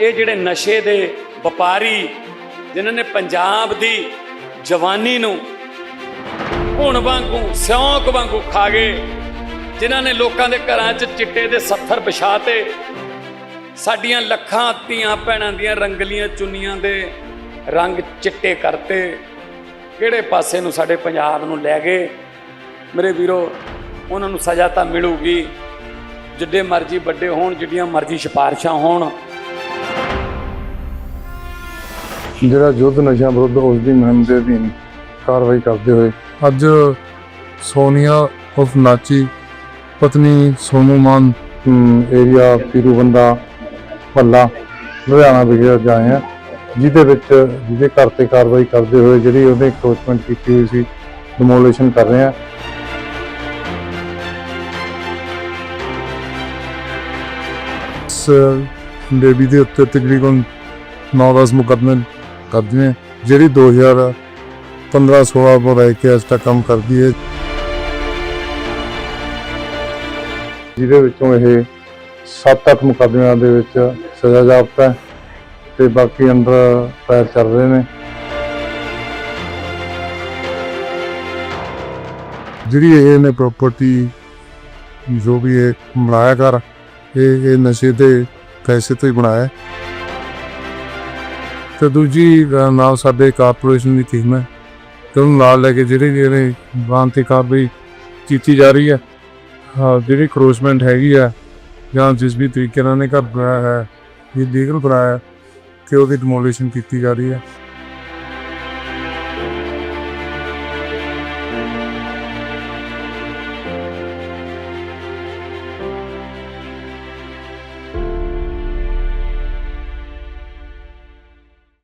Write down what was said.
ਇਹ ਜਿਹੜੇ ਨਸ਼ੇ ਦੇ ਵਪਾਰੀ, ਜਿਨ੍ਹਾਂ ਨੇ ਪੰਜਾਬ ਦੀ ਜਵਾਨੀ ਨੂੰ ਹੁਣ ਵਾਂਗੂ, ਸਿਉਂਕ ਵਾਂਗੂ ਖਾ ਗਏ, ਜਿਨ੍ਹਾਂ ਨੇ ਲੋਕਾਂ ਦੇ ਘਰਾਂ 'ਚ ਚਿੱਟੇ ਦੇ ਸੱਥਰ ਵਿਛਾਤੇ, ਸਾਡੀਆਂ ਲੱਖਾਂ ਧੀਆਂ ਭੈਣਾਂ ਦੀਆਂ ਰੰਗਲੀਆਂ ਚੁੰਨੀਆਂ ਦੇ ਰੰਗ ਚਿੱਟੇ ਕਰਤੇ, ਕਿਹੜੇ ਪਾਸੇ ਨੂੰ ਸਾਡੇ ਪੰਜਾਬ ਨੂੰ ਲੈ ਗਏ? ਮੇਰੇ ਵੀਰੋ, ਉਹਨਾਂ ਨੂੰ ਸਜ਼ਾ ਤਾਂ ਮਿਲੂਗੀ, ਜਿੱਡੇ ਮਰਜ਼ੀ ਵੱਡੇ ਹੋਣ, ਜਿੱਡੀਆਂ ਮਰਜ਼ੀ ਸਿਫਾਰਸ਼ਾਂ ਹੋਣ। ਜਿਹੜਾ ਯੁੱਧ ਨਸ਼ਾ ਵਿਰੁੱਧ ਉਸ ਦੀ ਮੁਹਿੰਮ ਦੇ ਅਧੀਨ ਕਾਰਵਾਈ ਕਰਦੇ ਹੋਏ ਅੱਜ ਸੋਨੀਆ ਉਫ ਨਾਚੀ ਪਤਨੀ ਸੋਨੂ ਮਾਨ ਏਰੀਆ ਪੀਰੂਬੰਦਾ ਮੱਲਾ ਲੁਧਿਆਣਾ ਵਿਖੇ ਅੱਜ ਆਏ ਆ ਜਿਹਦੇ ਵਿੱਚ ਜਿਹਦੇ ਘਰ ਤੇ ਕਾਰਵਾਈ ਕਰਦੇ ਹੋਏ ਜਿਹੜੀ ਉਹਨੇ ਕਰੋਚਮੈਂਟ ਕੀਤੀ ਹੋਈ ਸੀ ਡਿਮੋਲੀਸ਼ਨ ਕਰ ਰਹੇ ਆ ਬੇਬੀ ਦੇ ਉੱਤੇ ਤਕਰੀਬਨ 9-10 ਮੁਕੱਦਮੇ ਕਰਦੇ ਨੇ ਜਿਹੜੀ 2015-16 ਤੋਂ ਲੈ ਕੇ ਅੱਜ ਤੱਕ ਕੰਮ ਕਰਦੀ ਹੈ। ਜਿਹਦੇ ਵਿੱਚੋਂ ਇਹ 7-8 ਮੁਕੱਦਮਿਆਂ ਦੇ ਵਿੱਚ ਸਜ਼ਾ ਜਾਪਤਾ ਹੈ ਤੇ ਬਾਕੀ ਅੰਦਰ ਪੈਰ ਚੱਲ ਰਹੇ ਨੇ। ਜਿਹੜੀ ਇਹ ਨੇ ਪ੍ਰਾਪਰਟੀ ਜੋ ਵੀ ਇਹ ਬਣਾਇਆ ਕਰ ਇਹ ਇਹ ਨਸ਼ੇ ਦੇ ਪੈਸੇ ਤੋਂ ਹੀ ਬਣਾਇਆ ਤੇ ਦੂਜੀ ਨਾਲ ਸਾਡੇ ਕਾਰਪੋਰੇਸ਼ਨ ਦੀ ਟੀਮ ਹੈ। ਤੇ ਉਹਨੂੰ ਨਾਲ ਲੈ ਕੇ ਜਿਹੜੀ ਜਿਹੜੇ ਬਾਂਹ ਤੇ ਕਾਰਵਾਈ ਕੀਤੀ ਜਾ ਰਹੀ ਹੈ ਜਿਹੜੀ ਕਰੋਸਮੈਂਟ ਹੈਗੀ ਆ ਜਾਂ ਜਿਸ ਵੀ ਤਰੀਕੇ ਨਾਲ ਨੇ ਘਰ ਬਣਾਇਆ ਹੈ, ਇਹ ਲੀਗਲ ਬਣਾਇਆ ਹੈ ਕਿ ਉਹਦੀ ਡਿਮੋਲੀਸ਼ਨ ਕੀਤੀ ਜਾ ਰਹੀ ਹੈ।